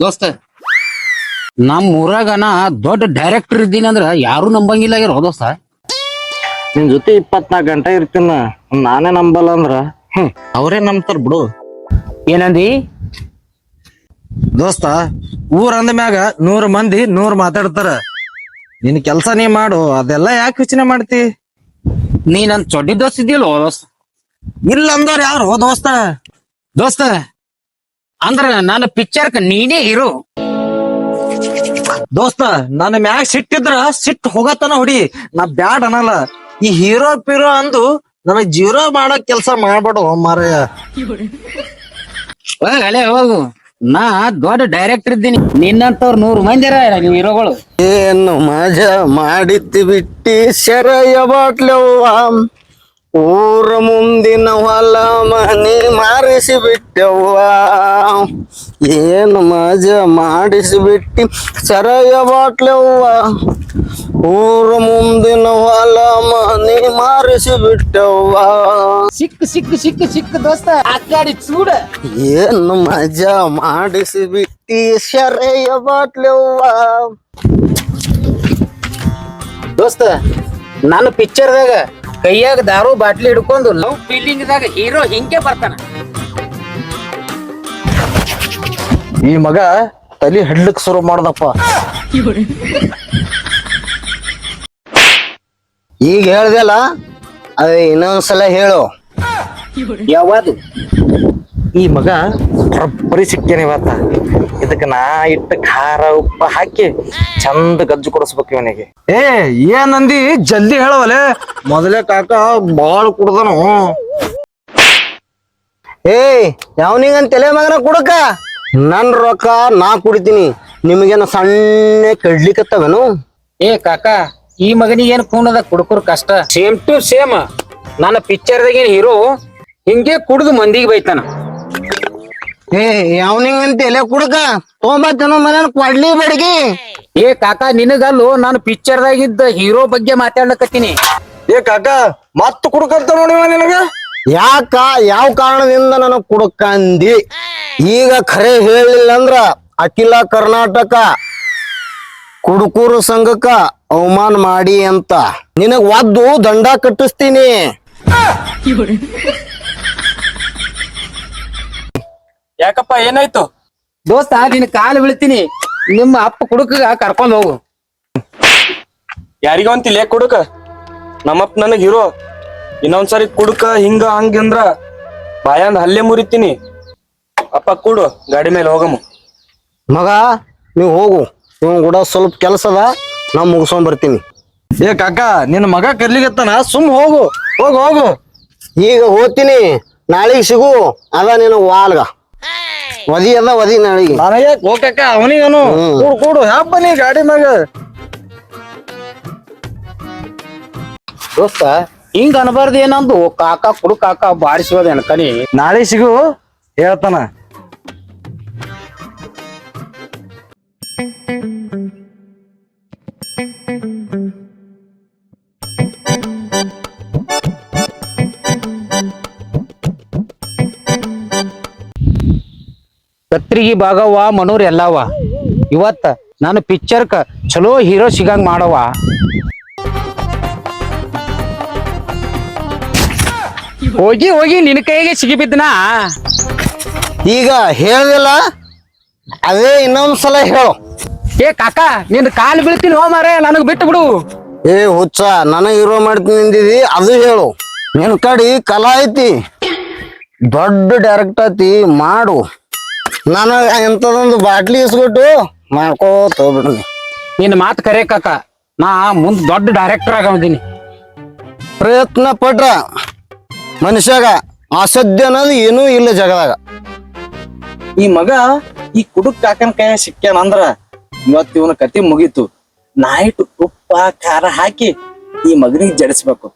ದೋಸ್ತ ನಮ್ಮ ಊರಾಗ ನಾ ದೊಡ್ಡ ಡೈರೆಕ್ಟರ್ ಇದ್ದೀನಿ ಅಂದ್ರ ಯಾರು ನಂಬಂಗಿಲ್ಲ ಆಗ್ಯಾರ ಹೋ ದೋಸ್ತ. ನಿನ್ ಜೊತೆ ಇಪ್ಪತ್ನಾಲ್ಕು ಗಂಟೆ ಇರ್ತೀನ ನಾನೇ ನಂಬಲ್ಲ ಅಂದ್ರ. ಹ್ಮ್ ಅವರೇ ನಂಬ್ತಾರ ಬಿಡು. ಏನಂದಿ? ದೋಸ್ತ ಊರ್ ಅಂದ ಮ್ಯಾಗ ನೂರ್ ಮಂದಿ ನೂರ್ ಮಾತಾಡ್ತಾರ. ನಿನ್ ಕೆಲ್ಸ ನೀ ಮಾಡು ಅದೆಲ್ಲ ಯಾಕೆ ಯೋಚನೆ ಮಾಡ್ತಿ? ನೀ ನನ್ ಚೊಡ್ಡಿ ದೋಸ್ತ ಇದೆಯಲ್ಲ ದೋಸ್ತ. ಇಲ್ಲ ಅಂದವ್ರ ಯಾರು ದೋಸ್ತ? ದೋಸ್ತ ಅಂದ್ರ ನನ್ನ ಪಿಕ್ಚರ್ ನೀನೇ ಇರು. ದೋಸ್ತ ನನ್ನ ಮ್ಯಾಗ ಸಿಟ್ಟಿದ್ರ ಸಿಟ್ಟು ಹೋಗತನ ಹುಡಿ. ನಾ ಬ್ಯಾಡ್ ಅನಲ್ಲ ಈ ಹೀರೋ ಪಿರೋ ಅಂದು ನನಗ್ ಜೀರೋ ಮಾಡೋ ಕೆಲ್ಸ ಮಾಡ್ಬೇಡ ಮಾರಯ್ಯ ಹೋಗ್ ಅಲೆ ಹೋಗು. ನಾ ದೊಡ್ಡ ಡೈರೆಕ್ಟರ್ ಇದ್ದೀನಿ. ನಿನ್ನಂತವ್ರ ನೂರು ಮಂದಿರ ನೀವು ಹೀರೋಗಳು. ಏನು ಮಜಾ ಮಾಡಿತ್ತು ಬಿಟ್ಟಿ ಶರಯ ಬಾಟ್ಲವ್ವ ಊರ ಮುಂದಿನ ಹೊಲ ಮನೆ ಮಾರಿಸಿ ಬಿಟ್ಟವ್ವ ಏನು ಮಜಾ ಮಾಡಿಸಿ ಬಿಟ್ಟಿ ಸರಯ ಬಾಟ್ಲವ್ವ ಊರ ಮುಂದಿನ ಹೊಲ ಮನೆ ಮಾರಿಸಿ ಬಿಟ್ಟವ್ವ ಸಿಕ್ಕ ಸಿಕ್ಕ ಸಿಕ್ಕ ಸಿಕ್ಕ ದೋಸ್ತ ಅಕ್ಕಾಡಿ ಚೂಡ ಏನು ಮಜಾ ಮಾಡಿಸಿ ಬಿಟ್ಟಿ ಶರಯ ಬಾಟ್ಲವ್ವ ದೋಸ್ತ ನನ್ನ ಪಿಕ್ಚರ್ದಾಗ ಕೈಯಾಗ ದಾರು ಬಾಟ್ಲಿ ಹಿಡ್ಕೊಂಡು ಲವ್ ಫೀಲಿಂಗ್ ದಾಗ ಹೀರೋ ಹಿಂಗೆ ಬರ್ತಾನ. ಈ ಮಗ ತಲೆ ಹಡ್ಲಿಕ್ ಶುರು ಮಾಡ್ದಪ್ಪ. ಈಗ ಹೇಳ್ದಲ್ಲ ಅದೇ ಇನ್ನೊಂದ್ಸಲ ಹೇಳು. ಯಾವುದು? ಈ ಮಗ ರಬ್ಬರಿ ಸಿಕ್ಕೇನೆ ಇವತ್ತ. ಇದಕ್ಕ ನಾ ಇಟ್ಟ ಖಾರ ಉಪ್ಪ ಹಾಕಿ ಚಂದ ಗಜ್ಜು ಕೊಡಿಸ್ಬೇಕು ಇವನಿಗೆ. ಏ ಏನಂದಿ ಜಲ್ದಿ ಹೇಳವಲೆ. ಮೊದಲೇ ಕಾಕ ಬಾಳ ಕುಡ್ದನು. ಏ ಯಾವನಿಗಂತ ತಲೆ ಮಗನ ಕುಡಕ? ನನ್ ರೊಕ್ಕ ನಾ ಕುಡಿತೀನಿ. ನಿಮಗೇನ ಸಣ್ಣ ಕಡ್ಲಿಕತ್ತವೇನು? ಏ ಕಾಕ ಈ ಮಗನಿಗೆ ಏನ್ ಕೂನದ? ಕುಡ್ಕುರ್ ಕಷ್ಟ. ಸೇಮ್ ಟು ಸೇಮ್ ನನ್ನ ಪಿಕ್ಚರ್ದಾಗ ಏನ್ ಹೀರೋ ಹಿಂಗೆ ಕುಡ್ದು ಮಂದಿಗೆ ಬೈತಾನ. ಏ ಯಾವನಿಗಂತ ಎಲೆ ಕುಡಕ. ತೊಂಬತ್ತನ ಮನೆ ಕೊಡ್ಲಿ ಬಡಗಿ. ಏ ಕಾಕಾ ನಿನಗಲ್ಲು ನಾನು ಪಿಕ್ಚರ್ದಾಗಿದ್ದ ಹೀರೋ ಬಗ್ಗೆ ಮಾತಾಡ್ಲಕತ್ತೀನಿ. ಏ ಕಾಕ ಮತ್ ಕುಡ್ಕಂತ ನೋಡಿ ನಿನಗ? ಯಾಕ? ಯಾವ ಕಾರಣದಿಂದ ನನಗ್ ಕುಡ್ಕಂದಿ ಈಗ ಖರೆ ಹೇಳಿಲ್ಲ ಅಂದ್ರ ಅಖಿಲ ಕರ್ನಾಟಕ ಕುಡುಕೂರು ಸಂಘಕ್ಕ ಅವಮಾನ ಮಾಡಿ ಅಂತ. ನಿನಗ್ ಒದ್ದು ದಂಡ ಕಟ್ಟಿಸ್ತೀನಿ. ಯಾಕಪ್ಪ ಏನಾಯ್ತು? ದೋಸ್ತ ನಿನ್ ಕಾಲು ಬೀಳ್ತೀನಿ. ನಿಮ್ಮ ಅಪ್ಪ ಕುಡುಕ ಕರ್ಕೊಂಡ್ ಹೋಗು. ಯಾರಿಗ ಅಂತಿಲ್ಲ ಕುಡುಕ? ನಮ್ಮಪ್ಪ ನನಗ್ ಹೀರೋ. ಇನ್ನೊಂದ್ಸರಿ ಕುಡುಕ ಹಿಂಗ ಹಂಗಂದ್ರ ಬಾಯಂದ ಹಲ್ಲೆ ಮುರಿತೀನಿ. ಅಪ್ಪ ಕೂಡು ಗಾಡಿ ಮೇಲೆ ಹೋಗಮ್ಮ ಮಗ ನೀವು ಹೋಗು. ನೀವು ಕೂಡ ಸ್ವಲ್ಪ ಕೆಲಸ ಅದ ನಾ ಮುಗಿಸ್ಕೊಂಡ್ ಬರ್ತೀನಿ. ಏ ಕಾಕ ನಿನ್ನ ಮಗ ಕರ್ಲಿಗತ್ತಾನ? ಸುಮ್ ಹೋಗು. ಹೋಗು ಹೋಗು. ಈಗ ಹೋಗ್ತೀನಿ. ನಾಳೆಗೆ ಸಿಗು. ಅದ ನೀನು ವಾಲ್ಗ. ವದಿ ಅದ ವದಿ ನಾಳಿಗೆ. ನನಗೆ ಹೋಗಕ್ಕ ಅವನಿಗನು. ಕೂಡು ಕೂಡು ಹ್ಯಾಪ್ ಬನ್ನಿ ಗಾಡಿ ಮ್ಯಾಗ. ದೋಸ್ತ ಹಿಂಗ ಅನ್ಬಾರ್ದು ಏನಂದು? ಕಾಕ ಕುಡು ಕಾಕ ಬಾರಿಸೋದ ಕಣಿ? ನಾಳೆ ಸಿಗು ಹೇಳ್ತಾನ. ಕತ್ರಿಗಿ ಭಾಗವ ಮನೋರ್ ಎಲ್ಲವ. ಇವತ್ತ ನಾನು ಪಿಕ್ಚರ್ಕ ಚಲೋ ಹೀರೋ ಸಿಗಂಗ್ ಮಾಡವ ಹೋಗಿ ಹೋಗಿ ನಿನ್ನ ಕೈಗೆ ಸಿಗಿಬಿದ್ನಾ ಈಗ ಹೇಳ್ದಿಲ್ಲ ಅದೇ ಇನ್ನೊಂದ್ಸಲ ಹೇಳು. ಏ ಕಾಕ ನಿನ್ ಕಾಲ್ ಬೀಳ್ತೀನಿ ಹೋ ಮಾರೇ ನನಗ್ ಬಿಟ್ಟು ಬಿಡು. ಏ ಹುಚ್ಚ ನನಗ್ ಹೀರೋ ಮಾಡ್ತೀನಿ ಅಂದಿದಿ ಅದು ಹೇಳು. ನಿನ್ ಕಡೆ ಕಲಾ ಐತಿ. ದೊಡ್ಡ ಡೈರೆಕ್ಟ್ ಐತಿ ಮಾಡು. ನನಗ ಎಂತದೊಂದು ಬಾಟ್ಲಿ ಇಸ್ಬಿಟ್ಟು ಮಾಡ್ಕೋತ ಹೋಗ್ಬಿಡ್ನಿ ನಿನ್ನ ಮಾತು ಕರೆ ಕಾಕ. ನಾ ಮುಂದ್ ದೊಡ್ಡ ಡೈರೆಕ್ಟರ್ ಆಗದೀನಿ ಪ್ರಯತ್ನ ಪಟ್ರ ಮನುಷ್ಯಾಗ ಅಸಧ್ಯ ಅನ್ನೋದು ಏನೂ ಇಲ್ಲ ಜಗದಾಗ. ಈ ಮಗ ಈ ಕುಡುಕ್ ಕಾಕನ ಕೈ ಸಿಕ್ಕ್ಯಾನ ಅಂದ್ರ ಇವತ್ ಇವನ ಕತಿ ಮುಗೀತು. ನಾಯಿಟ್ಟು ತುಪ್ಪ ಖಾರ ಹಾಕಿ ಈ ಮಗನಿಗೆ ಜಡಿಸ್ಬೇಕು.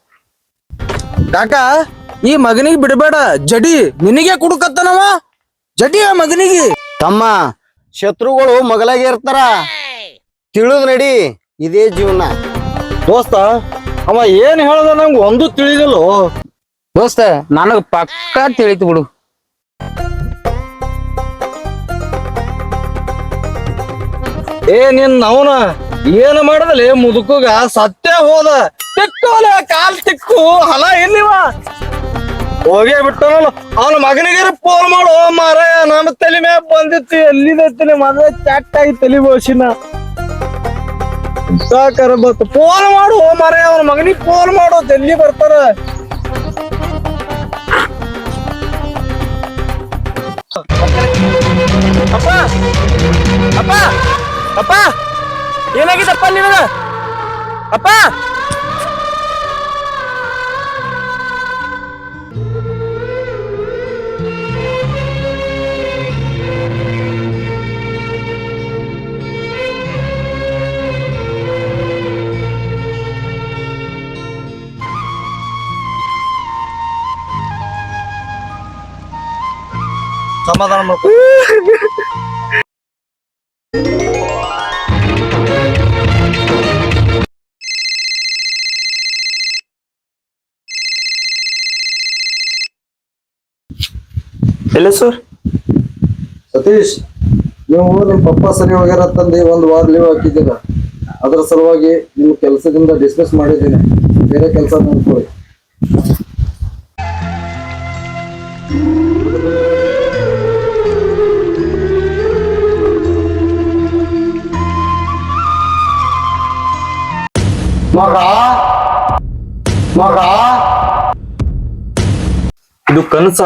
ಕಾಕ ಈ ಮಗನಿಗೆ ಬಿಡಬೇಡ. ಜಡಿ ನಿನಗೆ ಕುಡುಕತ್ತನವ? ಆ ಮಗನಿಗೆ. ತಮ್ಮ ಶತ್ರುಗಳು ಮಗಲಾಗೆ ಇರ್ತಾರ. ತಿಳಿದ್ ನಡಿ ಇದೇ ಜೀವನ. ದೋಸ್ತ ಅವ ಏನ್ ಹೇಳ್ದ ನಂಗೆ ಒಂದು ತಿಳಿದಿಲ್ಲ. ದೋಸ್ತ ನನಗ್ ಪಕ್ಕಾ ತಿಳಿತು ಬಿಡು. ಏ ನಿನ್ ಅವನ ಏನ್ ಮಾಡದಲಿ ಮುದುಕುಗ? ಸತ್ಯ ಹೋದ ತಿಕ್ಕೋಲೆ ಕಾಲ್ ತಿಕ್ಕು ಹಲ ಎಲ್ಲಿವ? ಹೋಗೇ ಬಿಟ್ಟನಲ್ಲ ಅವನ ಮಗನಿಗೆ ಫೋನ್ ಮಾಡು. ಮಾರ ನಮ್ಮ ತಲೆ ಮ್ಯಾಗ ಬಂದಿತ್ತು ಎಲ್ಲಿದೈತಿ ಮದ್ವೆ ಚಾಟ್ ಆಗಿ ತಲೆ ಬೋಸಿನ. ಫೋನ್ ಮಾಡು ಮಾರ, ಅವನ ಮಗನಿಗೆ ಫೋನ್ ಮಾಡು ಜಲ್ದಿ ಬರ್ತಾರ? ಅಪ್ಪ ಅಪ್ಪ ಅಪ್ಪ ಏನಾಗಿದಪ್ಪ ನಿನಗ? ಅಪ್ಪ ಸಮಾಧಾನ ಮಾಡ್ಕೊ. ಎಲ್ಲ ಸರ್? ಸತೀಶ್ ನೀವು ನಿಮ್ಮ ಪಪ್ಪ ಸರಿ ಹೋಗ್ಯಾರ ತಂದು ಒಂದು ವಾರ ಲೀವ್ ಹಾಕಿದ್ದೀರ. ಅದರ ಸಲುವಾಗಿ ನಿಮ್ಮ ಕೆಲಸದಿಂದ ಡಿಸ್ಮಿಸ್ ಮಾಡಿದ್ದೀನಿ. ಬೇರೆ ಕೆಲಸ ನೋಡ್ಕೊಳ್ಳಿ ಮಗ ಮಗ. ಇದು ಕನಸ?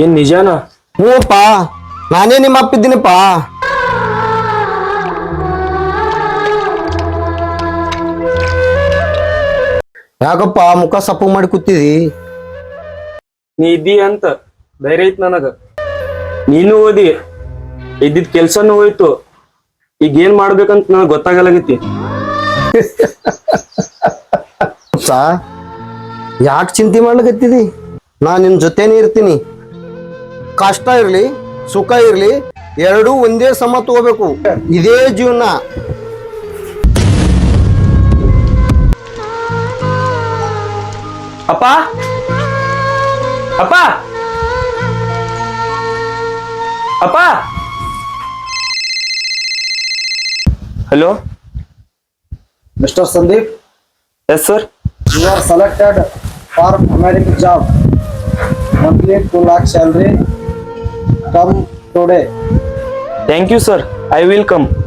ಏನ್ ನಿಜಾನ? ಹ್ಞೂಪ್ಪ ನಾನೇ ನಿಮ್ಮ ಅಪ್ಪಿದ್ದೀನಿಪ್ಪ ಯಾಕಪ್ಪ ಮುಖ ಸಪ್ಪು ಮಾಡಿ ಕೂತಿದಿ? ನೀ ಇದ್ದಿ ಅಂತ ಧೈರ್ಯ ಐತ್ ನನಗ. ನೀನು ಓದಿ ಇದ್ದಿದ್ ಕೆಲ್ಸನೂ ಹೋಯ್ತು. ಈಗ ಏನ್ ಮಾಡ್ಬೇಕಂತ ನನಗ್ ಗೊತ್ತಾಗಲಾಗೈತಿ. ಯಾಕೆ ಚಿಂತೆ ಮಾಡ್ಲಿಕತ್ತಿದಿ? ನಾ ನಿನ್ ಜೊತೆನೇ ಇರ್ತೀನಿ. ಕಷ್ಟ ಇರಲಿ, ಸುಖ ಇರಲಿ, ಎರಡೂ ಒಂದೇ ಸಮ ತಗೋಬೇಕು. ಇದೇ ಜೀವನ. ಅಪ್ಪ? ಅಪ್ಪ? ಅಪ್ಪ? Hello? Mr. Sandeep. Yes, sir. You are selected for American job. Monthly two lakh salary. Come today. Thank you, sir. I will come.